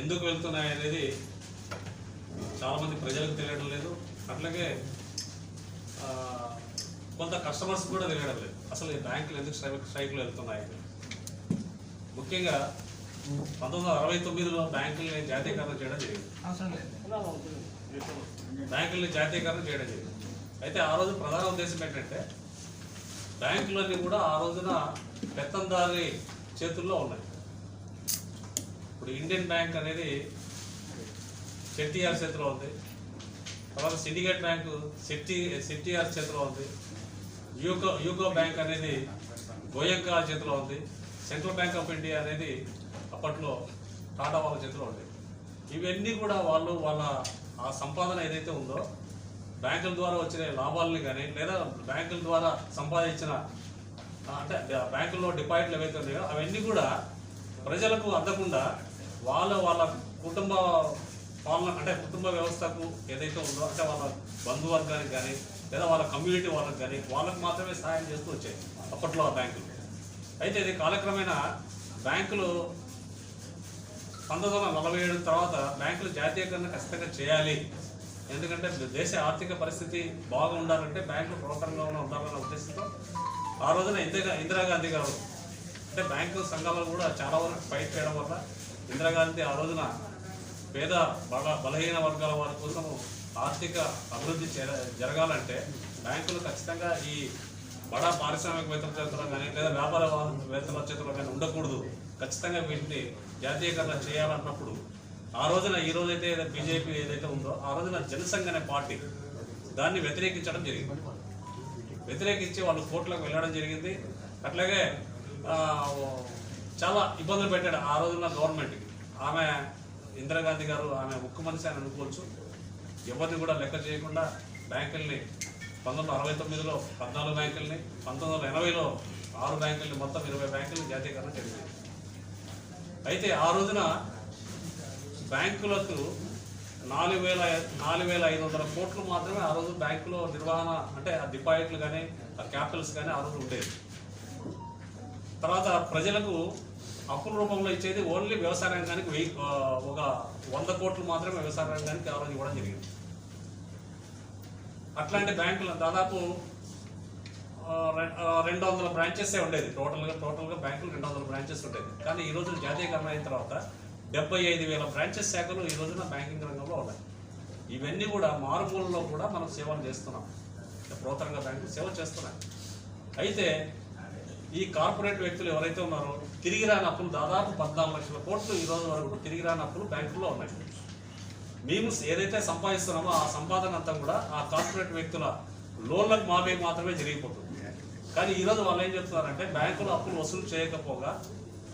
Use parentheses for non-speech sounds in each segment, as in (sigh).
ఎందుకు వెళ్తున్నాయి అనేది చాలామంది ప్రజలకు తెలియడం లేదు. అట్లాగే కొంత కస్టమర్స్ కూడా తెలియడం లేదు. అసలు ఈ బ్యాంకులు ఎందుకు స్ట్రైక్ స్ట్రైక్లు వెళ్తున్నాయి. ముఖ్యంగా పంతొమ్మిది వందల అరవై తొమ్మిదిలో బ్యాంకుల్ని జాతీయకరణ చేయడం జరిగింది. బ్యాంకుల్ని జాతీయకరణ చేయడం జరిగింది. అయితే ఆ రోజు ప్రధాన ఉద్దేశం ఏంటంటే బ్యాంకులన్నీ కూడా ఆ రోజున పెత్తందారి చేతుల్లో ఉన్నాయి. ఇప్పుడు ఇండియన్ బ్యాంక్ అనేది సెట్టిఆర్ చేతిలో ఉంది. తర్వాత సిండికేట్ బ్యాంకు సెట్టి సెట్టిఆర్ చేతిలో ఉంది. యూకో యూకో బ్యాంక్ అనేది గోయంకా చేతిలో ఉంది. సెంట్రల్ బ్యాంక్ ఆఫ్ ఇండియా అనేది అప్పట్లో టాటా వాళ్ళ చేతిలో ఉండేది ఇవన్నీ కూడా వాళ్ళు వాళ్ళ ఆ సంపాదన ఏదైతే ఉందో బ్యాంకుల ద్వారా వచ్చిన లాభాలని కానీ లేదా బ్యాంకుల ద్వారా సంపాదించిన అంటే బ్యాంకుల్లో డిపాజిట్లు ఏవైతే ఉన్నాయో అవన్నీ కూడా ప్రజలకు అందకుండా వాళ్ళ వాళ్ళ కుటుంబ పాలన అంటే కుటుంబ వ్యవస్థకు ఏదైతే ఉందో అంటే వాళ్ళ బంధువర్గానికి కానీ లేదా వాళ్ళ కమ్యూనిటీ వాళ్ళకి కానీ వాళ్ళకి మాత్రమే సహాయం చేస్తూ వచ్చాయి అప్పట్లో ఆ బ్యాంకులు. అయితే ఇది కాలక్రమేణా బ్యాంకులు పంతొమ్మిది వందల నలభై ఏడు తర్వాత బ్యాంకులు జాతీయకరణ ఖచ్చితంగా చేయాలి. ఎందుకంటే దేశ ఆర్థిక పరిస్థితి బాగుండాలంటే బ్యాంకులు ప్రోకరంగా ఉండాలన్న ఉద్దేశంతో ఆ రోజున ఇందిరా ఇందిరాగాంధీ గారు అంటే బ్యాంకు సంఘాలు కూడా చాలా వరకు ఫైట్ చేయడం వల్ల ఇందిరాగాంధీ ఆ రోజున పేద బల బలహీన వర్గాల వారి కోసం ఆర్థిక అభివృద్ధి జరగాలంటే బ్యాంకులు ఖచ్చితంగా ఈ బడా పారిశ్రామికవేత్తల చేతిలో కానీ లేదా వ్యాపార వేత్తల చేతిలో కానీ ఉండకూడదు. ఖచ్చితంగా వీటిని జాతీయకరణ చేయాలన్నప్పుడు ఆ రోజున ఈ రోజైతే బీజేపీ ఏదైతే ఉందో ఆ రోజున జనసంఘ అనే పార్టీ దాన్ని వ్యతిరేకించడం జరిగింది. వ్యతిరేకించి వాళ్ళు కోర్టులకు వెళ్ళడం జరిగింది. అట్లాగే చాలా ఇబ్బందులు పెట్టాడు ఆ రోజున గవర్నమెంట్కి ఆమె ఇందిరాగాంధీ గారు ఆమె ముఖ్య మనిషి అని అనుకోవచ్చు. ఎవరిని కూడా లెక్క చేయకుండా బ్యాంకుల్ని పంతొమ్మిది వందల అరవై తొమ్మిదిలో పద్నాలుగు బ్యాంకుల్ని పంతొమ్మిది వందల ఎనభైలో ఆరు బ్యాంకుల్ని మొత్తం ఇరవై బ్యాంకుల్ని జాతీయకరణ జరిగింది. అయితే ఆ రోజున బ్యాంకులకు నాలుగు వేల నాలుగు వేల ఐదు వందల కోట్లు మాత్రమే ఆ రోజు బ్యాంకులో నిర్వహణ అంటే ఆ డిపాజిట్లు కానీ ఆ క్యాపిటల్స్ కానీ ఆ రోజు ఉండేది తర్వాత ప్రజలకు అప్పుల రూపంలో ఇచ్చేది ఓన్లీ వ్యవసాయ రంగానికి వెయ్యి ఒక వంద కోట్లు మాత్రమే వ్యవసాయ రంగానికి ఆ రోజు ఇవ్వడం జరిగింది. అట్లాంటి బ్యాంకులు దాదాపు రె- రెండు వందల బ్రాంచెసే ఉండేది. టోటల్గా టోటల్గా బ్యాంకులు రెండు వందల బ్రాంచెస్ ఉండేది. కానీ ఈ రోజు జాతీయకరణ అయిన తర్వాత డెబ్బై ఐదు వేల బ్రాంచెస్ శాఖలు ఈ రోజున బ్యాంకింగ్ రంగంలో ఉన్నాయి. ఇవన్నీ కూడా మారుమూలలో కూడా మనం సేవలు చేస్తున్నాం. ప్రోత్తరంగ బ్యాంకులు సేవ చేస్తున్నాయి. అయితే ఈ కార్పొరేట్ వ్యక్తులు ఎవరైతే ఉన్నారో తిరిగి రాని అప్పులు దాదాపు పద్నాలుగు లక్షల కోట్లు ఈ రోజు వరకు తిరిగి రాని అప్పులు బ్యాంకుల్లో ఉన్నాయి. మేము ఏదైతే సంపాదిస్తున్నామో ఆ సంపాదన అంతా కూడా ఆ కార్పొరేట్ వ్యక్తుల లోన్లకు మావే మాత్రమే జరిగిపోతుంది. కానీ ఈరోజు వాళ్ళు ఏం చెప్తున్నారంటే బ్యాంకులు అప్పులు వసూలు చేయకపోగా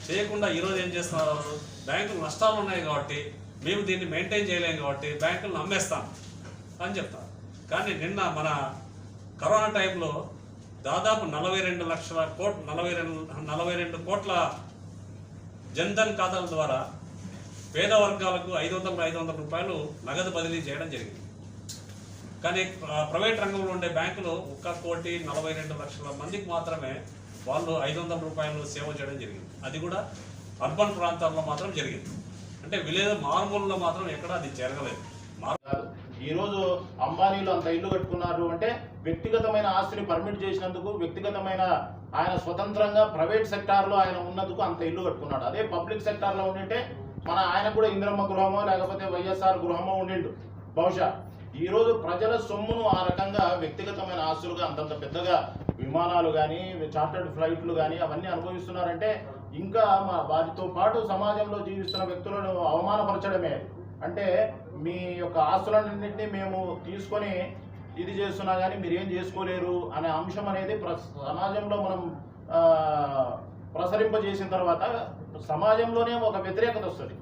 చేయకుండా ఈరోజు ఏం చేస్తున్నారు? బ్యాంకులు నష్టాలు ఉన్నాయి కాబట్టి మేము దీన్ని మెయింటైన్ చేయలేము కాబట్టి బ్యాంకులు నమ్మేస్తాం అని చెప్తారు. కానీ నిన్న మన కరోనా టైంలో దాదాపు నలభై రెండు లక్షల కోట్ నలభై రెండు నలభై రెండు కోట్ల జన్ధన్ ఖాతాల ద్వారా పేద వర్గాలకు ఐదు వందల ఐదు వందల రూపాయలు నగదు బదిలీ చేయడం జరిగింది. కానీ ప్రైవేట్ రంగంలో ఉండే బ్యాంకులు ఒక్క కోటి నలభై రెండు లక్షల మందికి మాత్రమే వాళ్ళు ఐదు వందల రూపాయలు సేవ చేయడం జరిగింది. అది కూడా అర్బన్ ప్రాంతాల్లో మాత్రం జరిగింది. అంటే విలేజ్ మారుమూలలో మాత్రం ఎక్కడ అది జరగలేదు. ఈరోజు అంబానీలు అంత ఇల్లు కట్టుకున్నారు అంటే వ్యక్తిగతమైన ఆస్తిని పర్మిట్ చేసినందుకు వ్యక్తిగతమైన ఆయన స్వతంత్రంగా ప్రైవేట్ సెక్టార్లో ఆయన ఉన్నందుకు అంత ఇల్లు కట్టుకున్నాడు. అదే పబ్లిక్ సెక్టార్లో ఉండింటే మన ఆయన కూడా ఇందిరమ్మ గృహమో లేకపోతే వైఎస్ఆర్ గృహమో ఉండిండు. బహుశా ఈరోజు ప్రజల సొమ్మును ఆ రకంగా వ్యక్తిగతమైన ఆస్తులుగా అంతంత పెద్దగా విమానాలు కానీ చార్టర్డ్ ఫ్లైట్లు కానీ అవన్నీ అనుభవిస్తున్నారంటే ఇంకా మా వారితో పాటు సమాజంలో జీవిస్తున్న వ్యక్తులను అవమానపరచడమే అంటే మీ యొక్క ఆస్తులన్నింటినీ మేము తీసుకొని ఇది చేస్తున్నా కానీ మీరు ఏం చేసుకోలేరు అనే అంశం అనేది సమాజంలో మనం ప్రసరింపజేసిన తర్వాత సమాజంలోనే ఒక వ్యతిరేకత వస్తుంది.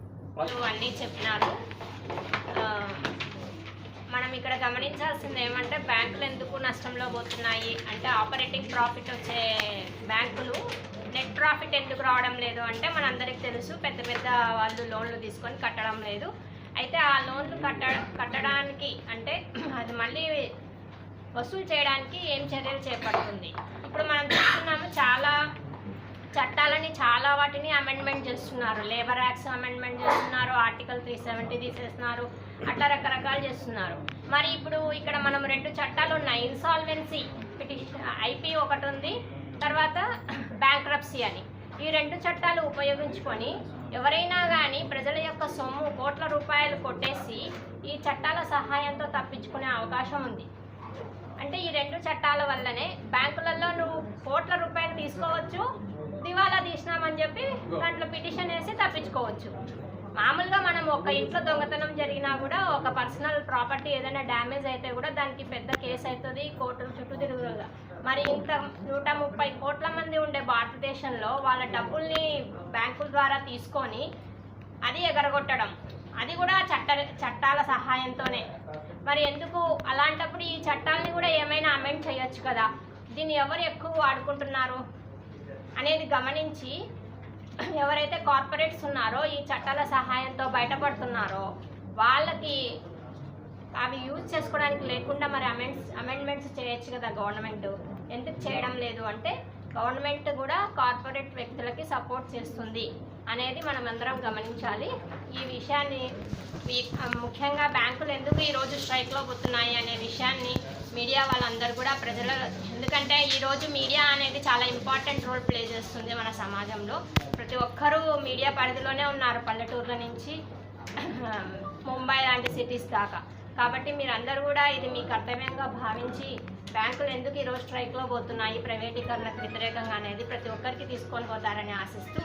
అన్నీ చెప్పినారు. మనం ఇక్కడ గమనించాల్సింది ఏమంటే బ్యాంకులు ఎందుకు నష్టంలో పోతున్నాయి? అంటే ఆపరేటింగ్ ప్రాఫిట్ వచ్చే బ్యాంకులు నెట్ ప్రాఫిట్ ఎందుకు రావడం లేదు? అంటే మనందరికి తెలుసు పెద్ద పెద్ద వాళ్ళు లోన్లు తీసుకొని కట్టడం లేదు. అయితే ఆ లోన్లు కట్ట కట్టడానికి అంటే (clears throat) అది మళ్ళీ వసూలు చేయడానికి ఏం చర్యలు చేపడుతుంది. ఇప్పుడు మనం చూస్తున్నాము చాలా చట్టాలని చాలా వాటిని అమెండ్మెంట్ చేస్తున్నారు. లేబర్ యాక్ట్స్ అమెండ్మెంట్ చేస్తున్నారు ఆర్టికల్ త్రీ సెవెంటీ తీసేస్తున్నారు అట్లా రకరకాలు చేస్తున్నారు. మరి ఇప్పుడు ఇక్కడ మనం రెండు చట్టాలు ఉన్నాయి. ఇన్సాల్వెన్సీ పిటిషన్ ఐపీ ఒకటి ఉంది తర్వాత (clears throat) బ్యాంక్రప్సీ అని. ఈ రెండు చట్టాలు ఉపయోగించుకొని ఎవరైనా కానీ ప్రజల యొక్క సొమ్ము కోట్ల రూపాయలు కొట్టేసి ఈ చట్టాల సహాయంతో తప్పించుకునే అవకాశం ఉంది. అంటే ఈ రెండు చట్టాల వల్లనే బ్యాంకులలో నువ్వు కోట్ల రూపాయలు తీసుకోవచ్చు దివాలా తీసినామని చెప్పి దాంట్లో పిటిషన్ వేసి తప్పించుకోవచ్చు. మామూలుగా మనం ఒక ఇంట్లో దొంగతనం జరిగినా కూడా ఒక పర్సనల్ ప్రాపర్టీ ఏదైనా డ్యామేజ్ అయితే కూడా దానికి పెద్ద కేసు అవుతుంది కోర్టుల చుట్టూ తిరుగుతుంది? మరి ఇంత నూట ముప్పై కోట్ల మంది ఉండే భారతదేశంలో వాళ్ళ డబ్బుల్ని బ్యాంకుల ద్వారా తీసుకొని అది ఎగరగొట్టడం. అది కూడా చట్ట చట్టాల సహాయంతోనే. మరి ఎందుకు అలాంటప్పుడు ఈ చట్టాలని కూడా ఏమైనా అమెండ్ చేయొచ్చు కదా? దీన్ని ఎవరు ఎక్కువ వాడుకుంటున్నారు అనేది గమనించి ఎవరైతే కార్పొరేట్స్ ఉన్నారో ఈ చట్టాల సహాయంతో బయటపడుతున్నారో వాళ్ళకి అవి యూజ్ చేసుకోవడానికి లేకుండా మరి అమెండ్స్ అమెండ్మెంట్స్ చేయొచ్చు కదా గవర్నమెంట్. ఎందుకు చేయడం లేదు అంటే గవర్నమెంట్ కూడా కార్పొరేట్ వ్యక్తులకి సపోర్ట్ చేస్తుంది అనేది మనం అందరం గమనించాలి. ఈ విషయాన్ని ఈ- ముఖ్యంగా బ్యాంకులు ఎందుకు ఈరోజు స్ట్రైక్లో పోతున్నాయి అనే విషయాన్ని మీడియా వాళ్ళందరూ కూడా ప్రజల ఎందుకంటే ఈరోజు మీడియా అనేది చాలా ఇంపార్టెంట్ రోల్ ప్లే చేస్తుంది మన సమాజంలో. ప్రతి ఒక్కరూ మీడియా పరిధిలోనే ఉన్నారు పల్లెటూర్ల నుంచి. ముంబై లాంటి సిటీస్ దాకా. కాబట్టి మీరందరూ కూడా ఇది మీ కర్తవ్యంగా భావించి బ్యాంకులు ఎందుకు ఈరోజు స్ట్రైక్లో పోతున్నాయి? ప్రైవేటీకరణకు వ్యతిరేకంగా అనేది ప్రతి ఒక్కరికి తీసుకొని పోతారని ఆశిస్తూ